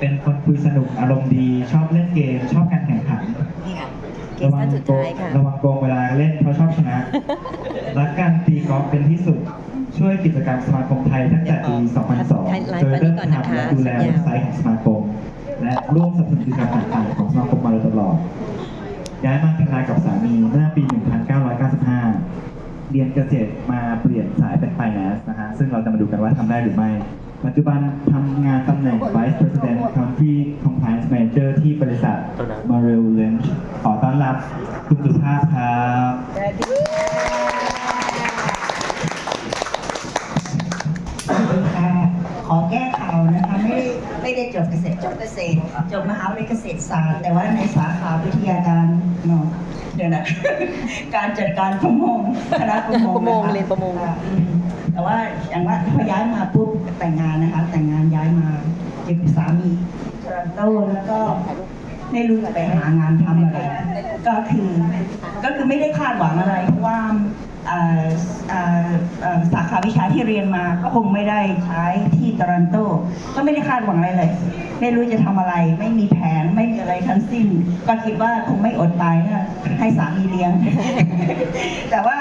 เป็นคนคุยสนุกอารมณ์ดีชอบเล่นเกม ชอบการแข่งขัน นี่ค่ะเกระสวัท่านสุดโกท้ายค่ะ ระวังโกงเวลาเล่นเพราะชอบชนะ รักการตีกอล์ฟเป็นที่สุด ช่วยกิจกรรมสมาคมไทยตั้งแต่ปี2002โดยเริ่มทำและดูแลเว็บไซต์ของสมาคม และร่วมสนับสนุนกิจกรรมต่างๆของสมาคมมาโดยตลอด ย้ายมาทำงานกับสามีเมื่อปี 1995 เรียนเกษตรมาเปลี่ยนสายเป็น finance นะฮะ ซึ่งเราจะมาดูกันว่าทำได้หรือไม่ ปัจจุบันทำงานตำแหน่ง Vice President Country Compliance Manager ที่บริษัท Marel Lynch ขอต้อนรับคุณสุภาพครับสวัสดีค่ะ ขอแก้ข่าวนะคะไม่ได้ไม่ได้จบเกษตรจบเกษตรจบมหาวิทยาลัยเกษตรศาสตร์ แต่ว่าในสาขาวิทยาการเนาะเดี๋ยวนะการจัดการประมงคณะประมงประมงคเรียนประมงค่อืมแต่ว่าอย่างว่าพอย้ายมาปุ๊บแต่งงานนะคะ แต่งงานย้ายมาอยู่กับสามีทรันโตแล้วก็ไม่รู้จะไปหางานทำอะไร ก็คือก็คือไม่ได้คาดหวังอะไรเพราะว่า สาขาวิชาที่เรียนมาก็คงไม่ได้ใช้ที่โตรอนโต ก็ไม่ได้คาดหวังอะไรเลย ไม่รู้จะทำอะไร ไม่มีแผนไม่มีอะไรทั้งสิ้น ก็คิดว่าคงไม่อดตายนะให้สามีเลี้ยง แต่ว่า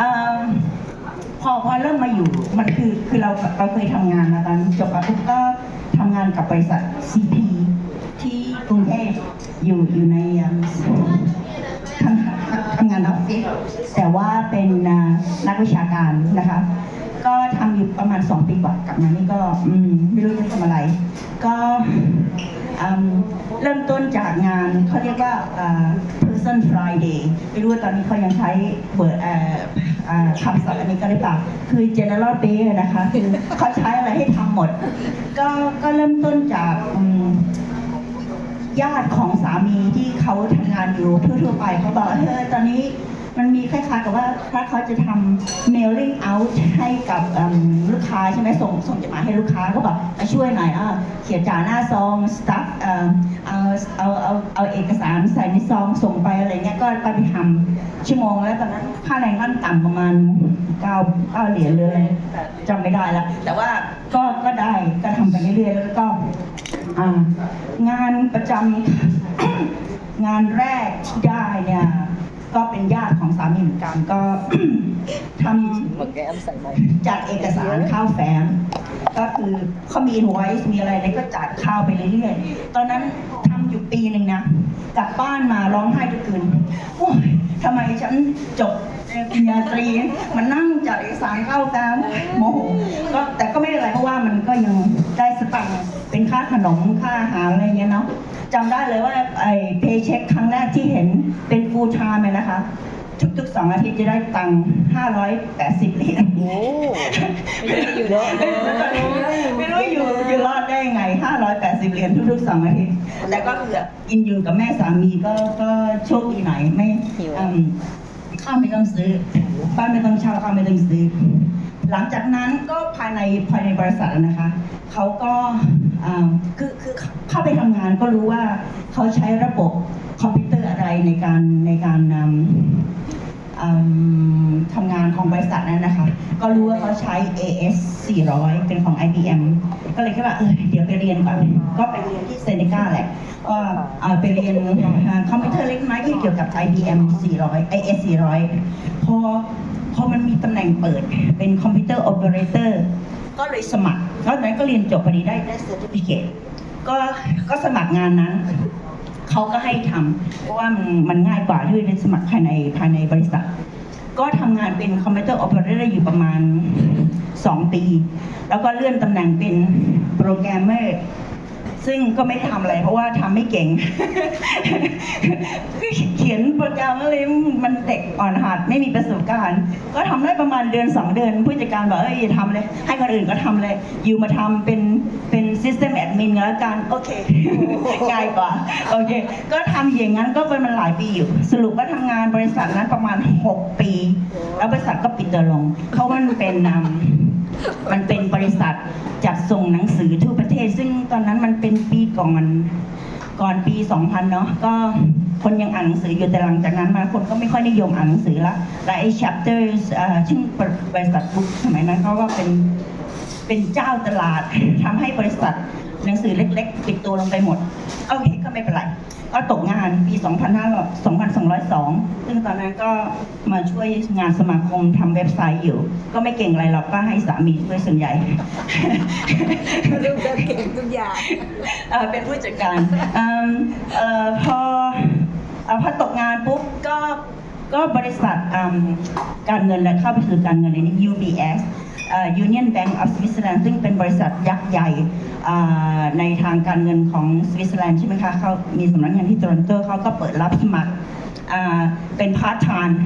อพอพอเริ่มมาอยู่มันคือคือเราเราเคยทำงานมาตอนจบมาปุ๊บก็ทำงานกับบริษัท CP ที่กรุงเทพอยู่อยู่ใน แต่ว่าเป็นนักวิชาการนะคะ ก็ทำอยู่ประมาณ2ปีกว่ากลับมานี่ก็มไม่รู้จะทำอะไร ก็เริ่มต้นจากงานเขาเรียกว่า Person Friday ไม่รู้ว่าตอนนี้เขายังใช้เบิร์ดคำศัพท์อันนี้ก็หรือเปล่า คือ General Day นะคะ คือเขาใช้อะไรให้ทำหมด ก็ก็เริ่มต้นจากญาติของสามีที่เขาทำงานอยู่ทั่วๆไปเขาบอกเออตอนนี้ มันมีคล้ายๆกับว่าถ้าเขาจะทำ mailing out ให้กับลูกค้าใช่ไหมส่งส่งจดหมายให้ลูกค้าเขาบอกมาช่วยหน่อยอะเขียนจ่าหน้าซอง stuff เอ่อเอาเอาเอาเอาเอกสารใส่ในซองส่งไปอะไรเงี้ยก็ไปทำชั่วโมงแล้วตอนนั้นค่าแรงขั้นต่ำประมาณ9 9เหรียญเลยจำไม่ได้แล้วแต่ว่าก็ก็ได้ก็ทำไปเรื่อยๆแล้วก็งานประจำงานแรกที่ได้เนี่ย ก็เป็นญาติของสามีเหมือนกันก็ทหมดแก้มใส่ไหมำจัดเอกสารข้าวแฝงก็คือเขามีอินไวส์มีอะไรเลยก็จัดข้าวไปเรื่อยๆ ตอนนั้นทำอยู่ปีหนึ่งนะกลับบ้านมาร้องไห้ทุกคืนโอ้ยทำไมฉันจบ ปริญญาตรีมันนั่งจัดเอกสารข้าวแฝงโมโหก็แต่ก็ไม่เป็นไรเพราะว่ามันก็ยังได้สตังค์เป็นค่าขนมค่าอาหารอะไรเงี้ยเนาะจำได้เลยว่าไอ้เพย์เช็คครั้งแรกที่เห็นเป็นฟูลไทม์เลยนะคะทุกๆสองอาทิตย์จะได้ตังค์580เหรียญ โอ้ไม่ได้อยู่เนอะไม่รู้อยู่อยู่รอดได้ยังไง 580 เหรียญทุกๆสองอาทิตย์แต่ก็คือกินอยู่กับแม่สามีก็ก็โชคดีหน่อยไม่อืม ข้าไม่ต้องซื้อบ้านไม่ต้องเช่าข้าไม่ต้องซื้อ หลังจากนั้นก็ภายในภายในบริษัทนะคะเขาก็คือคือเข้าไปทำงานก็รู้ว่าเขาใช้ระบบคอมพิวเตอร์อะไรในการในการนำ ทำงานของบริษัทนั้นนะคะ ก็รู้ว่าเขาใช้ AS 400 เป็นของ IBM ก็เลยคิดว่าเออเดี๋ยวไปเรียนก่อน ก็ไปเรียนที่เซเนกาแหละ ก็ไปเรียนคอมพิวเตอร์เล็กน้อยที่เกี่ยวกับ IBM 400 AS 400 พอพอมันมีตำแหน่งเปิดเป็นคอมพิวเตอร์ o อ e r a t o r ก็เลยสมัครแล้วนั้นก็เรียนจบพอดีได้ได้ certificate ก็ก็สมัครงานนั้น เขาก็ให้ทำเพราะว่ามันง่ายกว่าที่จะสมัครภายในภายในบริษัท ก็ทำงานเป็นคอมพิวเตอร์โอ e r a t o r อยู่ประมาณ 2 ปี แล้วก็เลื่อนตำแหน่งเป็นโปรแกรมเมอร์ ซึ่งก็ไม่ทำอะไรเพราะว่าทำไม่เก่งเขียนโปรแกรมอะไรมันเด็กอ่อนหัดไม่มีประสบการณ์ ก็ทำได้ประมาณเดือน2เดือนผู้จัดการบอกเอ้ยอย่าทำเลย ให้คนอื่นก็ทำเลย อยู่มาทำเป็นเป็น System Admin ก็แล้วกันโอเคง่ายกว่าโอเค ก็ทำอย่างนั้นก็เป็นมันหลายปีอยู่ สรุปว่าทำงานบริษัทนั้นประมาณ 6 ปี แล้วบริษัทก็ปิดตัวลงเพราะมันเป็นนำ มันเป็นบริษัทจัดส่งหนังสือทั่วประเทศ ซึ่งตอนนั้นมันเป็นปีก่อนก่อนปี 2000 เนาะก็คนยังอ่านหนังสืออยู่แต่หลังจากนั้นมาคนก็ไม่ค่อยนิยมอ่านหนังสือละและไอ้ chapters เอ่อซึ่งบริษัทบุ๊กสมัยนั้นเขาก็เป็นเป็นเจ้าตลาดทำให้บริษัท หนังสือเล็กๆปิดตัวลงไปหมดโอเคก็ไม่เป็นไรก็ตกงานปี 2500 2202 ซึ่งตอนนั้นก็มาช่วยงานสมาคมทำเว็บไซต์อยู่ ก็ไม่เก่งอะไรหรอกก็ให้สามีช่วยส่วนใหญ่ลูกเดินเก่งทุกอย่างเอ่อเป็นผู้จัดการเอิ่มเอ่อพอเอ่อพอตกงานปุ๊บก็ก็บริษัทอืมการเงินและเข้าไปสู่การเงินในนี้ UBS เอ่อ Union Bank of Switzerland ซึ่งเป็นบริษัทยักษ์ใหญ่อ่าในทางการเงินของสวิตเซอร์แลนด์ใช่ไหมคะเขามีสำนักงานที่โตรอนโตเขาก็เปิดรับสมัครอ่าเป็นพาร์ทไทม์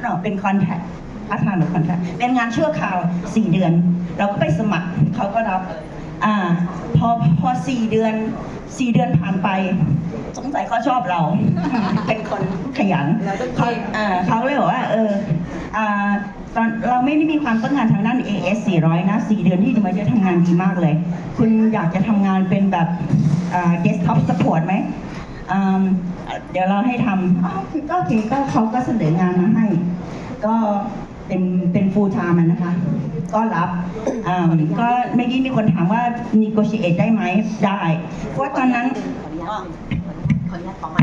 เนาะเป็นคอนแทคพาร์ทไทม์หรือคอนแทคเป็นงานชั่วคราว 4 เดือน เราก็ไปสมัครเขาก็รับอ่าพอพอสี่เดือนสี่เดือนผ่านไป สงสัยเขาชอบเรา เป็นคนขยันเราต้องเก่เขางอ่าเขาเลยบอกว่า เอออ่า ตอนเราไม่ได้มีความต้องการทางด้าน AS 400 นะสี่เดือนที่มาจะทำงานดีมากเลย คุณอยากจะทำงานเป็นแบบอ่า desktop support ไหมอ่าเดี๋ยวเราให้ทำอ้าวก็โอเคก็เขาก็เสนองานมาให้ ก็เป็นเป็น full time อะนะคะ ก็รับอ่าก็เมื่อกี้มีคนถามว่า negotiate ได้ไหมได้ เพราะว่าตอนนั้นขออนุญาตขออนุญาต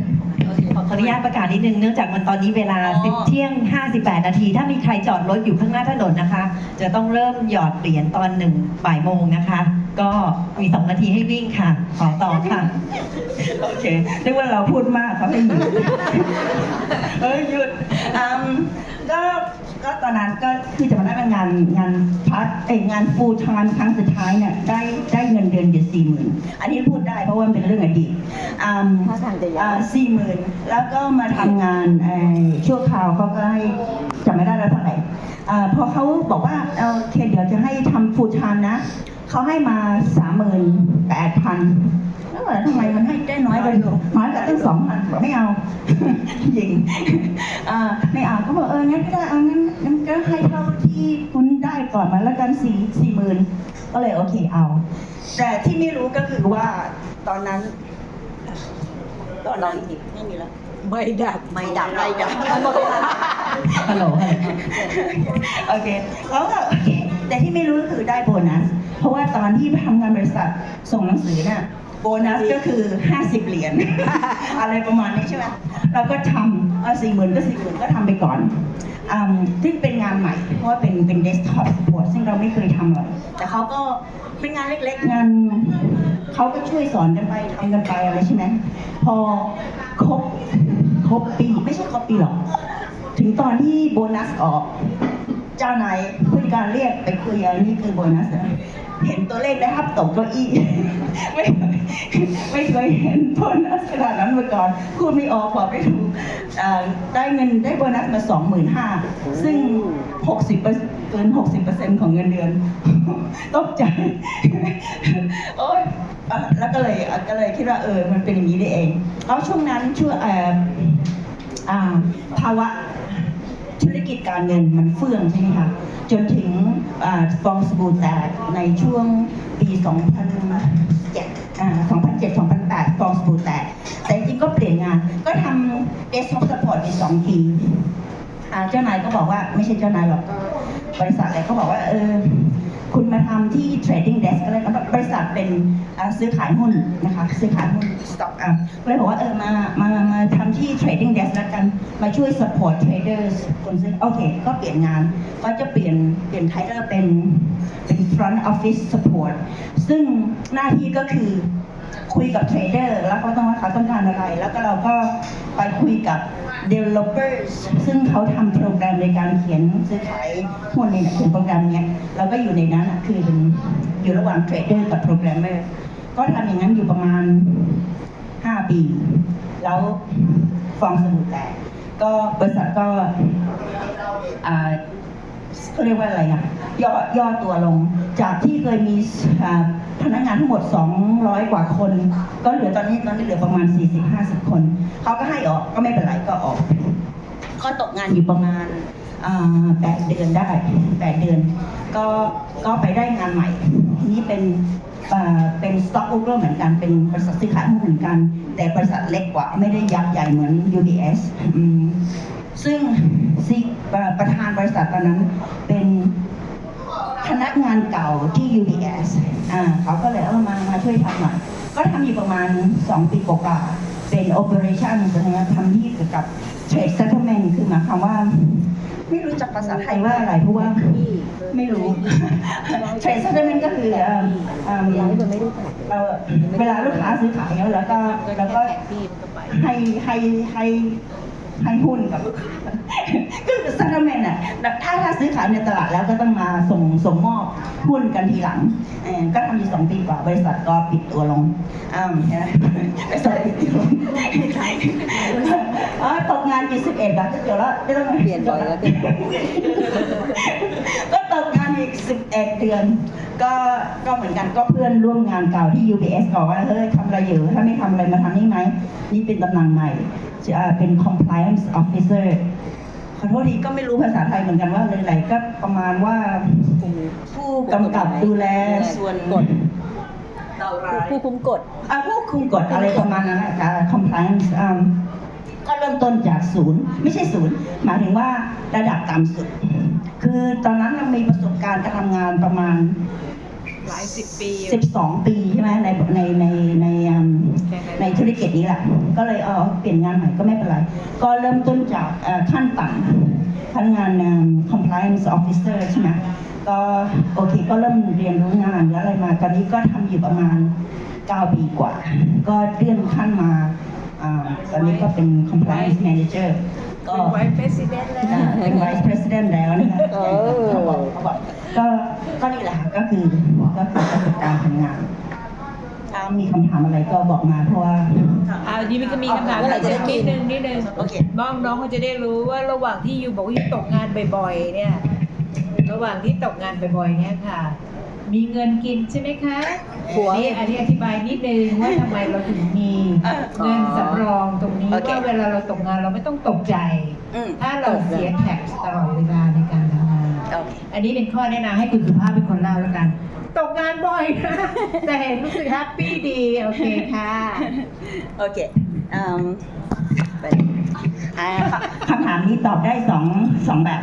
ขออนุญาตประกาศนิดนึงเนื่องจากมันตอนนี้เวลาอ๋อ 10เที่ยง 58 นาที ถ้ามีใครจอดรถอยู่ข้างหน้าถนนนะคะ จะต้องเริ่มหยอดเหรียญตอนหนึ่งบ่ายโมงนะคะ ก็มี 2 นาทีให้วิ่งค่ะ ขอต่อค่ะ โอเคเรียกว่าเราพูดมากเขาให้หยุด เอ้ยหยุดอืมก็ ก็ตอนนั้นก็คือจะมาได้เป็นงานงานพัดเอ้ยงาน full time ครั้งสุดท้ายเนี่ยได้ได้เงินเดือนเดือนสี่หมื่นอันนี้พูดได้เพราะว่ามันเป็นเรื่องอดีตอืมท่าทางจะยาวสี่หมื่นแล้วก็มาทำงานไอ้ชั่วคราวเขาก็ให้จำไม่ได้แล้วเท่าไหร่อ่าพอเขาบอกว่าเอาโอเคเดี๋ยวจะให้ทำ full time นะเขาให้มาสามหมื่นแปดพันแล้วว่า ทำไมมันให้ได้น้อยไปน้อยกว่าตั้งสองพันบอกไม่เอายิงอ่าไม่เอาเขาบอกเอองั้นก็ได้เอางั้นงั้นก็ให้เท่าที่คุณได้ก่อนมาแล้วกันสี่สี่หมื่นก็เลยโอเคเอา แต่ที่ไม่รู้ก็คือว่าตอนนั้น ตอนนั้นไม่มีแล้วไม่ดับไม่ดับไม่ดับหมดเวลาฮัลโหลฮัลโหลโอเคแล้วก็โอเค แต่ที่ไม่รู้ก็คือได้โบนัส เพราะว่าตอนที่ทำงานบริษัทส่งหนังสือเนี่ย โบนัสก็คือ 50 เหรียญ อะไรประมาณนี้ใช่ไหมเราก็ทำเอาสี่หมื่นก็สี่หมื่นก็ทำไปก่อนอืมซึ่งเป็นงานใหม่ เพราะว่าเป็นเป็นเดสก์ท็อปสปอร์ตซึ่งเราไม่เคยทำเลยแต่เขาก็เป็นงานเล็กๆ งานเขาก็ช่วยสอนกันไปทำกันไปอะไรใช่ไหมพอครบครบปีไม่ใช่ครบปีหรอก ถึงตอนที่โบนัสออก เจ้านายผู้จัดการเรียกไปคุยอันนี้คือโบนัสนะ เห็นตัวเลขได้ครับตกเก้าอี้ไม่ไม่เคยเห็นโบนัสขนาดนั้นมาก่อนพูดไม่ออกบอกไม่ถูกได้เงินได้โบนัสมาสองหมื่นห้าซึ่งหกสิบเกินหกสิบเปอร์เซ็นต์ของเงินเดือนตกใจโอ๊ยแล้วก็เลยก็เลยคิดว่าเออมันเป็นอย่างนี้ได้เองแล้วช่วงนั้นช่วงภาวะธุรกิจการเงินมันเฟื่องใช่ไหมคะ จนถึงฟองสบู่แตกในช่วงปี 2007 2007 2008 ฟองสบู่แตก แต่จริงก็เปลี่ยนงาน ก็ทำเดสก์ท็อปสปอร์ตไปสองทีเจ้านายก็บอกว่าไม่ใช่เจ้านายหรอก บริษัทอะไรก็บอกว่าเออ คุณมาทำที่ trading desk อะไรก็บริษัทเป็นซื้อขายหุ้นนะคะ ซื้อขายหุ้น stock อะก็เลยบอกว่าเออมามามาทำที่ trading desk แล้วกันมาช่วย support traders คนซื้อโอเค ก็เปลี่ยนงาน ก็จะเปลี่ยนเปลี่ยน title เป็นเป็น front office support ซึ่งหน้าที่ก็คือ คุยกับเทรดเดอร์แล้วเขาต้องว่าเขาต้องการอะไร แล้วก็เราก็ไปคุยกับ developers ซึ่งเขาทำโปรแกรมในการเขียนซื้อขายหุ้นในเขียนโปรแกรมเนี้ยเราก็อยู่ในนั้นอะคือเป็นอยู่ระหว่างเทรดเดอร์กับโปรแกรมเมอร์ก็ทำอย่างนั้นอยู่ประมาณ 5 ปี แล้วฟองสบู่แตกก็บริษัทก็เขาเรียกว่าอะไรอะย่อย่อตัวลง จากที่เคยมี พนักงานทั้งหมด 200 กว่าคน ก็เหลือตอนนี้ตอนนี้เหลือประมาณ 40-50 คน เขาก็ให้ออกก็ไม่เป็นไรก็ออก ก็ตกงานอยู่ประมาณอ่าแปดเดือนได้แปดเดือน ก็ก็ไปได้งานใหม่ ทีนี้เป็นอ่าเป็นสต็อกโอเวอร์เหมือนกัน เป็นบริษัทซื้อขายหุ้นเหมือนกัน แต่บริษัทเล็กกว่าไม่ได้ยักษ์ใหญ่เหมือน UBS อืมซึ่งซีประธานบริษัทตอนนั้นเป็น พนักงานเก่าที่ UBS อ่าเขาก็เลยเอามามาช่วยทำหน่อย ก็ทำอยู่ประมาณ 2 ปีกว่าเป็น operation นะทำที่เกี่ยวกับ trade settlement คือหมายความว่า ไม่รู้จักภาษาไทยว่าอะไรเพราะว่าไม่รู้ trade settlement ก็คือเอ่อเอิ่มเราเวลาลูกค้าซื้อขายแล้วแล้วก็แล้วก็ให้ให้ให้ ให้หุ้นกับลูกค้าก็คือ settlement อะแต่ถ้าถ้าซื้อขายในตลาดแล้วก็ต้องมาส่งส่งมอบหุ้นกันทีหลังเออก็ทำอยู่สองปีกว่า บริษัทก็ปิดตัวลงอ้าวเห็นไหมบริษัทปิดตัวลงอ๋อตกงานกี่สิบเอ็ดบาทก็เดี๋ยวแล้วไม่ต้องเปลี่ยนบ่อยแล้วกันก็ตกงาน อีกสิบเอ็ดเดือน ก็ก็เหมือนกันก็เพื่อนร่วมงานเก่าที่ UBS บอกว่าเฮ้ยทำอะไรอยู่ถ้าไม่ทำอะไรมาทำนี่ไหม นี่เป็นตำแหน่งใหม่จะเป็น compliance officer ขอโทษทีก็ไม่รู้ภาษาไทยเหมือนกันว่าอะไรๆก็ประมาณว่าผู้กำกับดูแลส่วนกฎผู้คุมกฎอะผู้คุมกฎอะไรประมาณนั้นนะคะ compliance อืมก็เริ่มต้นจากศูนย์ ไม่ใช่ศูนย์ หมายถึงว่าระดับต่ำสุด คือตอนนั้นเรามีประสบการณ์การทำงานประมาณ หลายสิบปี 12 ปีใช่ไหมในในในในอืมในธุรกิจนี้แหละก็เลยเออเปลี่ยนงานใหม่ก็ไม่เป็นไร ก็เริ่มต้นจากเอ่อขั้นต่ำขั้นงานอืม compliance officer ใช่ไหมก็โอเคก็เริ่มเรียนรู้งานแล้วอะไรมา ตอนนี้ก็ทำอยู่ประมาณ 9 ปีกว่า ก็เลื่อนขั้นมาอ่าตอนนี้ก็เป็น compliance manager ก็ เป็นไวท์เพรสิดเนนแล้วอ่าเป็น vice president แล้วนะคะ เออ เขาบอ กเขาบอกก็ก็นี่แหละค่ะก็คือก็คือประสบการณ์ทำงาน ถ้ามีคำถามอะไรก็บอกมาเพราะว่า อ่านี่มันก็มีคำถามเมื่อไหร่จะได้กินินดนึงนิดนึงโอเค น้องน้องเขาจะได้รู้ว่าระหว่างที่อยู่บอกว่าอยู่ตกงานบ่อยๆเนี่ย ระหว่างที่ตกงานบ่อยๆเนี่ยค่ะ มีเงินกินใช่ไหมคะผัว นี่อันนี้อธิบายนิดนึงว่าทำไมเราถึงมีเงินสำรองตรงนี้โอเค ว่าเวลาเราตกงานเราไม่ต้องตกใจ อืม ถ้าเราเสียแท็กตลอดเวลาในการทำงาน โอเค อันนี้เป็นข้อแนะนำให้คุณสุภาพเป็นคนเล่าแล้วกัน ตกงานบ่อยนะแต่เห็นรู้สึกแฮปปี้ดี โอเคค่ะ โอเคอืมเป็นอ่า คำถามนี้ตอบได้สองสองแบบ